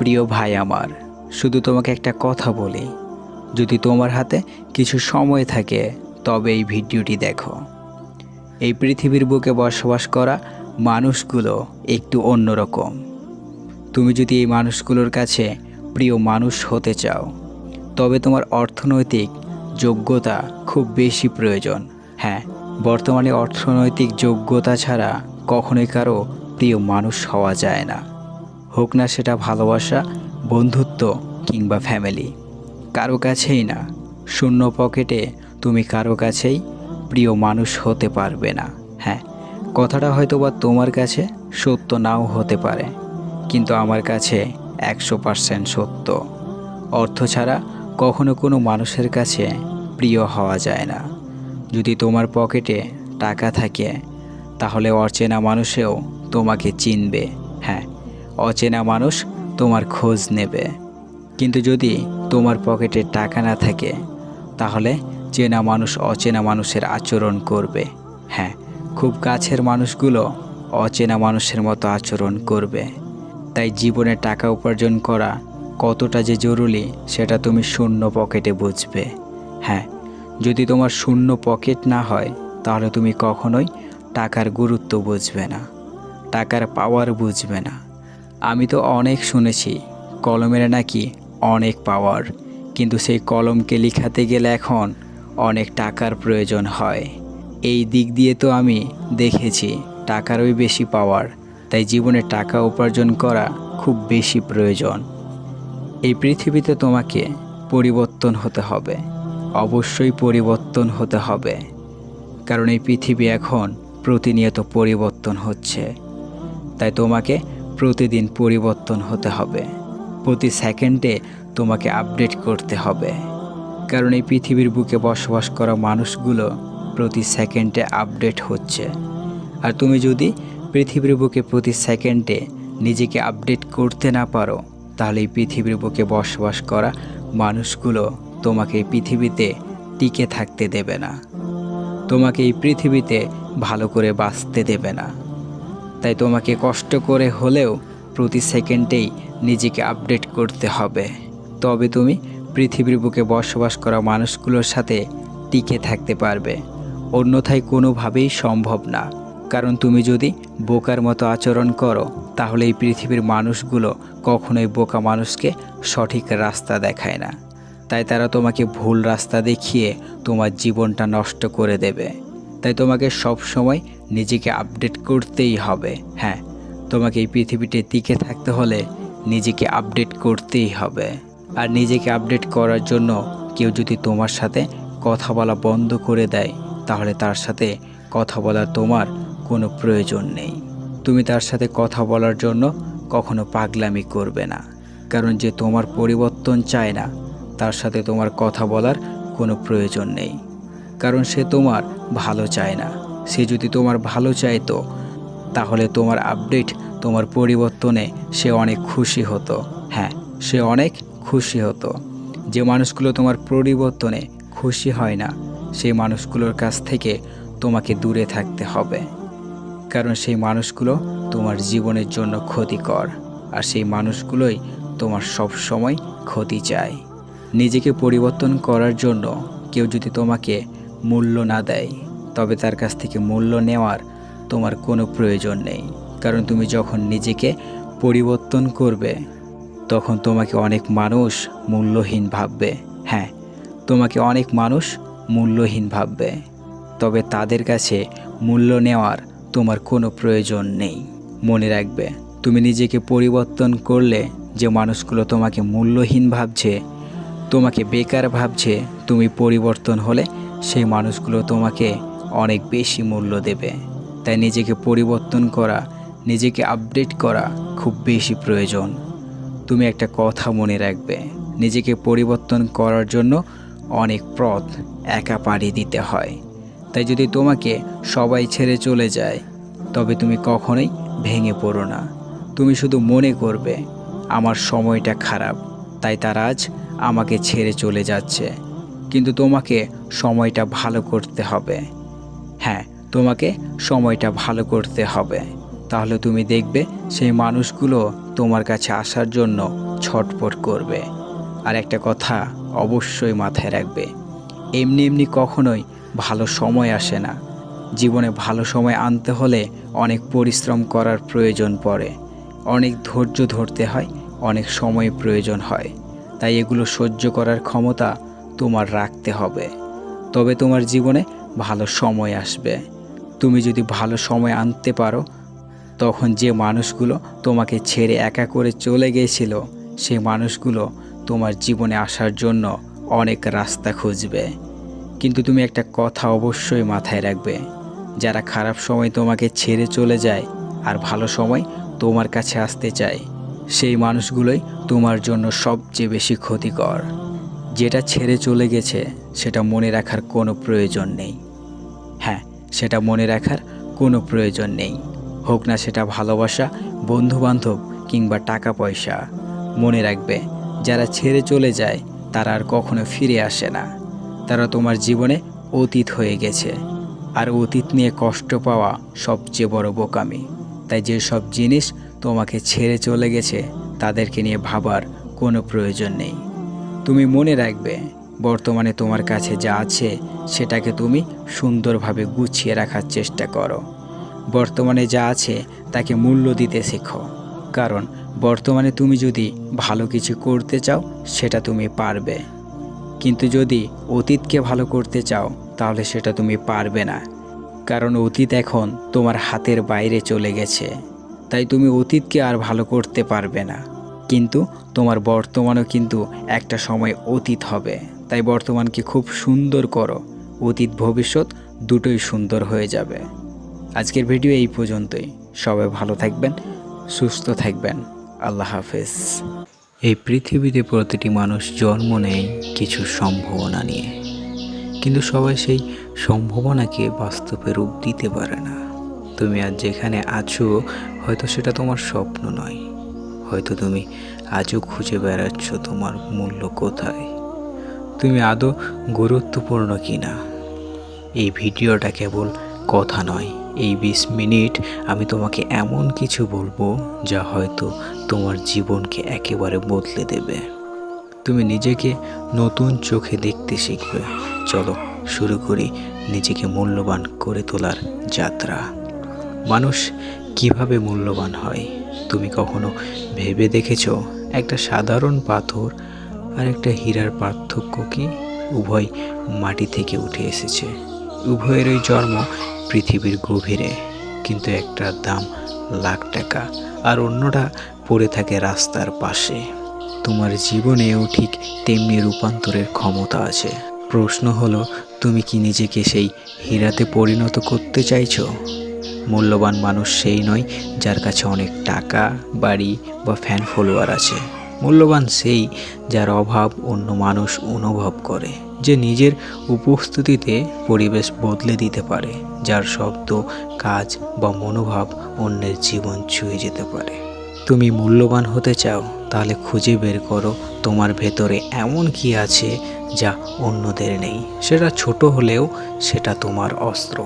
প্রিয় ভাই আমার, শুধু তোমাকে একটা কথা বলি। যদি তোমার হাতে কিছু সময় থাকে, তবে এই ভিডিওটি দেখো। এই পৃথিবীর বুকে বসবাস করা মানুষগুলো একটু অন্যরকম। তুমি যদি এই মানুষগুলোর কাছে প্রিয় মানুষ হতে চাও, তবে তোমার অর্থনৈতিক যোগ্যতা খুব বেশি প্রয়োজন। হ্যাঁ বর্তমানে অর্থনৈতিক যোগ্যতা ছাড়া কখনোই কারও প্রিয় মানুষ হওয়া যায় না। হোক না সেটা ভালোবাসা, বন্ধুত্ব কিংবা ফ্যামিলি কারও কাছেই না, শূন্য পকেটে তুমি কারও কাছেই প্রিয় মানুষ হতে পারবে না। হ্যাঁ কথাটা হয়তো বা তোমার কাছে সত্য নাও হতে পারে, কিন্তু আমার কাছে একশো পার্সেন্ট সত্য। অর্থ ছাড়া কখনো কোনো মানুষের কাছে প্রিয় হওয়া যায় না। যদি তোমার পকেটে টাকা থাকে, তাহলে অচেনা মানুষেও তোমাকে চিনবে। হ্যাঁ অচেনা মানুষ তোমার খোঁজ নেবে। কিন্তু যদি তোমার পকেটে টাকা না থাকে, তাহলে চেনা মানুষ অচেনা মানুষের আচরণ করবে। হ্যাঁ খুব কাছের মানুষগুলো অচেনা মানুষের মতো আচরণ করবে। তাই জীবনে টাকা উপার্জন করা কতটা যে জরুরি, সেটা তুমি শূন্য পকেটে বুঝবে। হ্যাঁ যদি তোমার শূন্য পকেট না হয়, তাহলে তুমি কখনোই টাকার গুরুত্ব বুঝবে না। টাকার পাওয়ার বুঝবে না। আমি তো অনেক শুনেছি, কলমের নাকি অনেক পাওয়ার কিন্তু সেই কলমকে লিখাতে গেলে এখন অনেক টাকার প্রয়োজন হয়। এই দিক দিয়ে তো আমি দেখেছি টাকারই বেশি পাওয়ার তাই জীবনে টাকা উপার্জন করা খুব বেশি প্রয়োজন। এই পৃথিবীতে তোমাকে পরিবর্তন হতে হবে, অবশ্যই পরিবর্তন হতে হবে, কারণ এই পৃথিবী এখন প্রতিনিয়ত পরিবর্তন হচ্ছে। তাই তোমাকে প্রতিদিন পরিবর্তন হতে হবে। প্রতি সেকেন্ডে তোমাকে আপডেট করতে হবে। কারণ এই পৃথিবীর বুকে বসবাস করা মানুষগুলো প্রতি সেকেন্ডে আপডেট হচ্ছে। আর তুমি যদি পৃথিবীর বুকে প্রতি সেকেন্ডে নিজেকে আপডেট করতে না পারো, তাহলে এই পৃথিবীর বুকে বসবাস করা মানুষগুলো তোমাকে এই পৃথিবীতে টিকে থাকতে দেবে না। তোমাকে এই পৃথিবীতে ভালো করে বাঁচতে দেবে না। তাই তোমাকে কষ্ট করে হলেও প্রতি সেকেন্ডেই নিজেকে আপডেট করতে হবে। তবে তুমি পৃথিবীর বুকে বসবাস করা মানুষগুলোর সাথে টিকে থাকতে পারবে। অন্যথায় কোনোভাবেই সম্ভব না। কারণ তুমি যদি বোকার মতো আচরণ করো, তাহলে এই পৃথিবীর মানুষগুলো কখনোই বোকা মানুষকে সঠিক রাস্তা দেখায় না। তাই তারা তোমাকে ভুল রাস্তা দেখিয়ে তোমার জীবনটা নষ্ট করে দেবে। তাই তোমাকে সব সময় নিজেকে আপডেট করতেই হবে। হ্যাঁ তোমাকে এই পৃথিবীতে টিকে থাকতে হলে নিজেকে আপডেট করতেই হবে। আর নিজেকে আপডেট করার জন্য কেউ যদি তোমার সাথে কথা বলা বন্ধ করে দেয়, তাহলে তার সাথে কথা বলার তোমার কোনো প্রয়োজন নেই। তুমি তার সাথে কথা বলার জন্য কখনো পাগলামি করবে না। কারণ যে তোমার পরিবর্তন চায় না, তার সাথে তোমার কথা বলার কোনো প্রয়োজন নেই। কারণ সে তোমার ভালো চায় না। সে যদি তোমার ভালো চাইতো, তাহলে তোমার আপডেট তোমার পরিবর্তনে সে অনেক খুশি হতো। হ্যাঁ সে অনেক খুশি হতো। যে মানুষগুলো তোমার পরিবর্তনে খুশি হয় না, সেই মানুষগুলোর কাছ থেকে তোমাকে দূরে থাকতে হবে। কারণ সেই মানুষগুলো তোমার জীবনের জন্য ক্ষতিকর, আর সেই মানুষগুলোই তোমার সব সময় ক্ষতি চায়। নিজেকে পরিবর্তন করার জন্য কেউ যদি তোমাকে মূল্য না দেয় তবে তার কাছ থেকে মূল্য নেওয়ার তোমার কোনো প্রয়োজন নেই। কারণ তুমি যখন নিজেকে পরিবর্তন করবে, তখন তোমাকে অনেক মানুষ মূল্যহীন ভাববে। হ্যাঁ তোমাকে অনেক মানুষ মূল্যহীন ভাববে। তবে তাদের কাছে মূল্য নেওয়ার তোমার কোনো প্রয়োজন নেই। মনে রাখবে, তুমি নিজেকে পরিবর্তন করলে যে মানুষগুলো তোমাকে মূল্যহীন ভাবছে, তোমাকে বেকার ভাবছে, তুমি পরিবর্তন হলে সেই মানুষগুলো তোমাকে অনেক বেশি মূল্য দেবে। তাই নিজেকে পরিবর্তন করা, নিজেকে আপডেট করা খুব বেশি প্রয়োজন। তুমি একটা কথা মনে রাখবে, নিজেকে পরিবর্তন করার জন্য অনেক পথ একা পাড়ি দিতে হয়। তাই যদি তোমাকে সবাই ছেড়ে চলে যায়, তবে তুমি কখনোই ভেঙে পড়ো না। তুমি শুধু মনে করবে, আমার সময়টা খারাপ, তাই তার আজ আমাকে ছেড়ে চলে যাচ্ছে। কিন্তু তোমাকে সময়টা ভালো করতে হবে। হ্যাঁ তোমাকে সময়টা ভালো করতে হবে। তাহলে তুমি দেখবে সেই মানুষগুলো তোমার কাছে আসার জন্য ছটপট করবে। আর একটা কথা অবশ্যই মাথায় রাখবে, এমনি এমনি কখনোই ভালো সময় আসে না। জীবনে ভালো সময় আনতে হলে অনেক পরিশ্রম করার প্রয়োজন পড়ে। অনেক ধৈর্য ধরতে হয়, অনেক সময় প্রয়োজন হয়। তাই এগুলো সহ্য করার ক্ষমতা তোমার রাখতে হবে। তবে তোমার জীবনে ভালো সময় আসবে। তুমি যদি ভালো সময় আনতে পারো, তখন যে মানুষগুলো তোমাকে ছেড়ে একা করে চলে গিয়েছিল সেই মানুষগুলো তোমার জীবনে আসার জন্য অনেক রাস্তা খুঁজবে। কিন্তু তুমি একটা কথা অবশ্যই মাথায় রাখবে, যারা খারাপ সময় তোমাকে ছেড়ে চলে যায় আর ভালো সময় তোমার কাছে আসতে চায়, সেই মানুষগুলোই তোমার জন্য সবচেয়ে বেশি ক্ষতিকর। যেটা ছেড়ে চলে গেছে, সেটা মনে রাখার কোনো প্রয়োজন নেই। হ্যাঁ সেটা মনে রাখার কোনো প্রয়োজন নেই। হোক না সেটা ভালোবাসা, বন্ধুবান্ধব কিংবা টাকা পয়সা মনে রাখবে, যারা ছেড়ে চলে যায়, তারা আর কখনো ফিরে আসে না। তারা তোমার জীবনে অতীত হয়ে গেছে। আর অতীত নিয়ে কষ্ট পাওয়া সবচেয়ে বড় বোকামি। তাই যেসব জিনিস তোমাকে ছেড়ে চলে গেছে, তাদেরকে নিয়ে ভাবার কোনো প্রয়োজন নেই। তুমি মনে রাখবে, বর্তমানে তোমার কাছে যা আছে সেটাকে তুমি সুন্দরভাবে গুছিয়ে রাখার চেষ্টা করো। বর্তমানে যা আছে তাকে মূল্য দিতে শেখো। কারণ বর্তমানে তুমি যদি ভালো কিছু করতে চাও, সেটা তুমি পারবে। কিন্তু যদি অতীতকে ভালো করতে চাও, তাহলে সেটা তুমি পারবে না। কারণ অতীত এখন তোমার হাতের বাইরে চলে গেছে। তাই তুমি অতীতকে আর ভালো করতে পারবে না। কিন্তু তোমার বর্তমানও কিন্তু একটা সময় অতীত হবে। তাই বর্তমানকে খুব সুন্দর করো। অতীত ভবিষ্যৎ দুটোই সুন্দর হয়ে যাবে। আজকের ভিডিও এই পর্যন্তই। সবাই ভালো থাকবেন, সুস্থ থাকবেন। আল্লাহ হাফেজ। এই পৃথিবীতে প্রতিটি মানুষ জন্ম নেয় কিছু সম্ভাবনা নিয়ে। কিন্তু সবাই সেই সম্ভাবনাকে বাস্তবে রূপ দিতে পারে না। তুমি আজ যেখানে আছো, হয়তো সেটা তোমার স্বপ্ন নয়। হয়তো তুমি আজও খুঁজে বেড়াচ্ছ তোমার মূল্য কোথায়। তুমি আদৌ গুরুত্বপূর্ণ কি না এই ভিডিওটা কেবল কথা নয়, এই বিশ মিনিট আমি তোমাকে এমন কিছু বলব যা হয়তো তোমার জীবনকে একেবারে বদলে দেবে। তুমি নিজেকে নতুন চোখে দেখতে শিখবে। চলো শুরু করি নিজেকে মূল্যবান করে তোলার যাত্রা। মানুষ কীভাবে মূল্যবান হয়? তুমি কখনো ভেবে দেখেছ একটা সাধারণ পাথর আর একটা হীরার পার্থক্য কি? উভয় মাটি থেকে উঠে এসেছে। উভয়েরই জন্ম পৃথিবীর গভীরে, কিন্তু একটার দাম লাখ টাকা, আর অন্যটা পড়ে থাকে রাস্তার পাশে। তোমার জীবনেও ঠিক তেমনি রূপান্তরের ক্ষমতা আছে। প্রশ্ন হলো, তুমি কি নিজেকে সেই হীরাতে পরিণত করতে চাইছো? মূল্যবান মানুষ সেই নয় যার কাছে অনেক টাকা, বাড়ি বা ফ্যান ফলোয়ার আছে। মূল্যবান সেই যার অভাব অন্য মানুষ অনুভব করে, যে নিজের উপস্থিতিতে পরিবেশ বদলে দিতে পারে, যার শব্দ, কাজ বা মনোভাব অন্যের জীবন ছুঁয়ে যেতে পারে। তুমি মূল্যবান হতে চাও, তাহলে খুঁজে বের করো তোমার ভেতরে এমন কি আছে যা অন্যদের নেই। সেটা ছোট হলেও সেটা তোমার অস্ত্র।